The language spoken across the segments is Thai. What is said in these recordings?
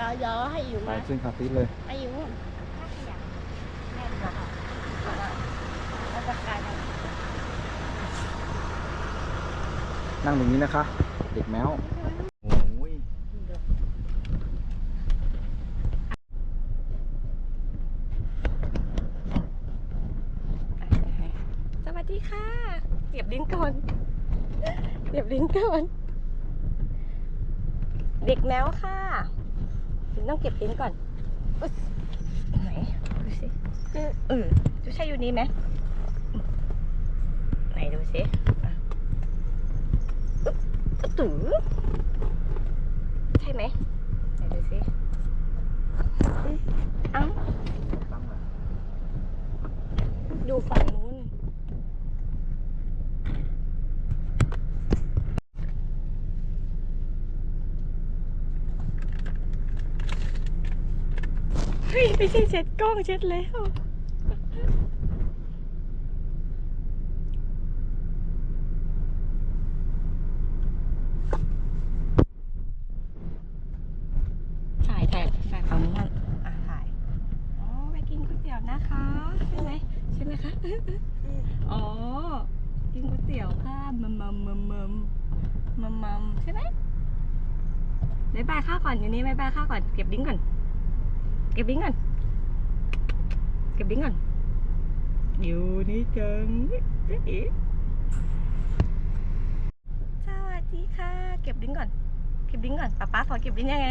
ดี๋ยวเดี๋ยวให้อยู่ไปมาขึ้นคาซีทเลย ให้อยู่นู่นถ้าขยับแน่นกว่าแล้วจะกลายเป็นนั่งตรงนี้นะคะ เด็กแมวโอ้ยสวัสดีค่ะเก็บลิ้นก่อนเก็บลิ้นก่อน เด็กแมวค่ะลิ้ นต้องเก็บลิ้นก่อนไหนดูสิเออดูใช่อยู่นี้ไหมไหนดูสิอึ๊บตื้อใช่ไหมไหนดูสิอืมเอ้าตั้งดูฝั่งนู้น เฮ้ย ไม่ใช่เช็ดกล้องเช็ดแล้วถ่ายถ่ายถ่ายฝั่งนู้นก่อนอะถ่ายอ๋อไปกินก๋วยเตี๋ยวนะคะ ใช่ไหมใช่ไหมคะ อ๋อ กินก๋วยเตี๋ยวค่ะมัมมัมมัมมัมมัมมัมใช่ไหมบายบายข้าวก่อนอยู่นี่บายบายข้าวก่อนเก็บดิ้งก่อน เก็บดิ้งก่อน เก็บดิ้งก่อน อยู่นี่จังเจ๊เอ๋สวัสดีค่ะ เก็บดิ้งก่อน เก็บดิ้งก่อนป๊าป๊าสอนเก็บดิ้งยังไง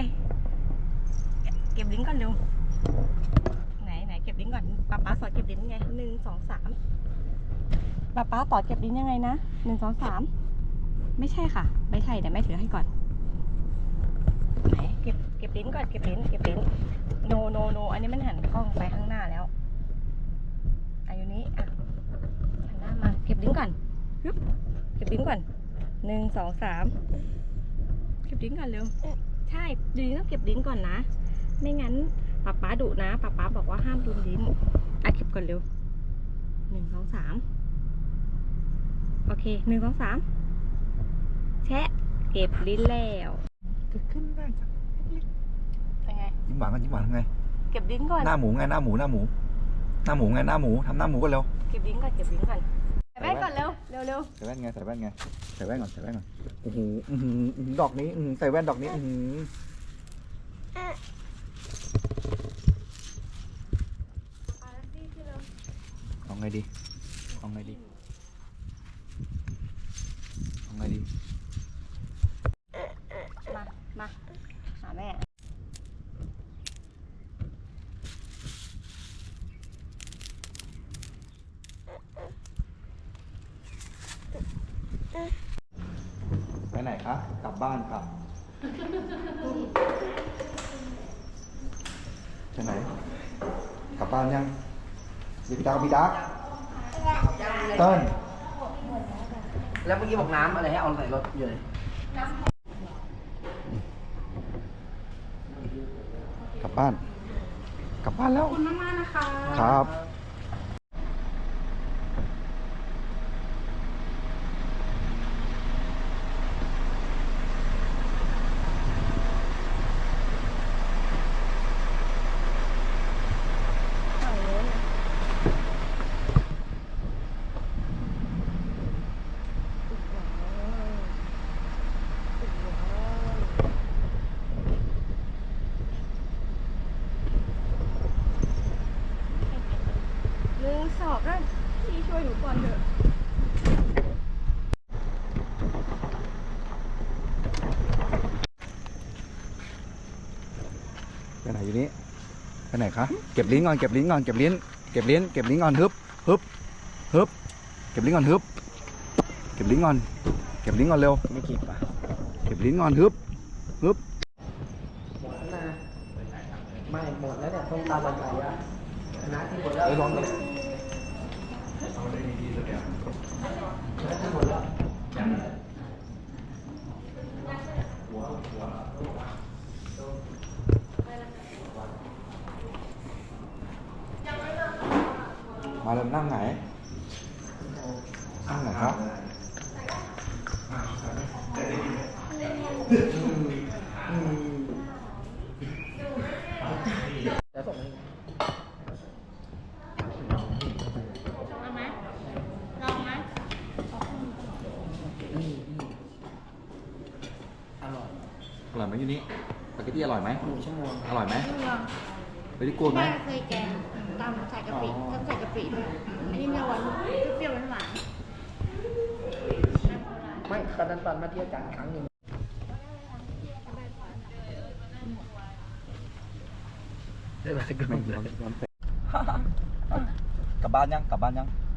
เก็บดิ้งก่อนเร็ว ไหนไหนเก็บลิ้นก่อนป๊าป๊าสอนเก็บลิ้นไงหนึ่งสองสามป๊าป๊าสอนเก็บลิ้นยังไงนะหนึ่งสองสามไม่ใช่ค่ะ ไม่ใช่เดี๋ยวแม่ถือให้ก่อน ไหนเก็บเก็บลิ้นก่อนเก็บลิ้นเก็บลิ้นโนโนโนอันนี้มันหันกล้องไปข้างหน้าแล้วอายุนี้อะหันหน้ามาเก็บลิ้นก่อนฮึบเก็บลิ้นก่อนหนึ่งสองสามเก็บลิ้นก่อนเร็วใช่ดีต้องเก็บลิ้นก่อนนะ ไม่งั้นป๊าป๊าดุนะป๊าป๊าบอกว่าห้ามดุนลิ้นอะเก็บก่อนเร็วหนึ่งสองสามโอเคหนึ่งสองสามแชะเก็บลิ้นแล้วเกิดขึ้นได้จ้ะ ป็นไง ยิ้มหวานกันยิ้มหวานทำไง เก็บลิ้นก่อน หน้าหมูไงหน้าหมูหน้าหมู หน้าหมูไงหน้าหมูทำหน้าหมูกันเร็ว เก็บลิ้นก่อน เก็บลิ้นก่อนใส่แว่นก่อนเร็ว เร็วเร็วใส่แว่นไงใส่แว่นไงใส่แว่นก่อนใส่แว่นก่อนโอ้โหอื้อหืออื้อหือดอกนี้อื้อหือใส่แว่นดอกนี้อื้อหือเอาไงดีเอาไงดีเอาไงดี มา มา หาแม่ ไปไหนคะ กลับบ้านค่ะไปไหน กลับบ้านยังพี่ดักพี่ดักเติ้ลแล้วเมื่อกี้บอกน้ำอะไรให้เอาใส่รถอยู่เลยกลับบ้าน กลับบ้านแล้ว ขอบคุณมากๆนะคะ ครับ ฝั่งนู้นน่ะ หนึ่งสองก็พี่ช่วยหนูก่อนเถอะไปไหนอยู่นี้ไปไหนคะเก็บลิ้นก่อนเก็บลิ้นก่อนเก็บลิ้นเก็บลิ้นเก็บลิ้นก่อนฮึบฮึบฮึบเก็บลิ้นก่อนฮึบเก็บลิ้นก่อนเก็บลิ้นก่อนเร็วไม่กี่ป่ะเก็บลิ้นก่อนฮึบฮึบหมดแล้วนะไม่หมดแล้วเนี่ยต้มตาบันไดอะคณะที่หมดแล้วไปลองเลย ที่หมดแล้ว มาเลยนั่งไหนนั่งไหนครับ อืม ไหม ยูนี่สปาเกตตี้อร่อยไหมหนึ่งชั่วโมงอร่อยไหมเมืองไม่ได้กลัวไหม แม่เคยแกงตำใส่กะปิต้องใส่กะปิด้วยอันนี้เนื้อหวานเปรี้ยวๆหวานไม่ตอนนั้นตอนมาเที่ยวจานครั้งหนึ่งได้ไหมก็ไม่ไม่ร้อนร้อนเป็ดกลับบ้านยังกลับบ้านยังๆ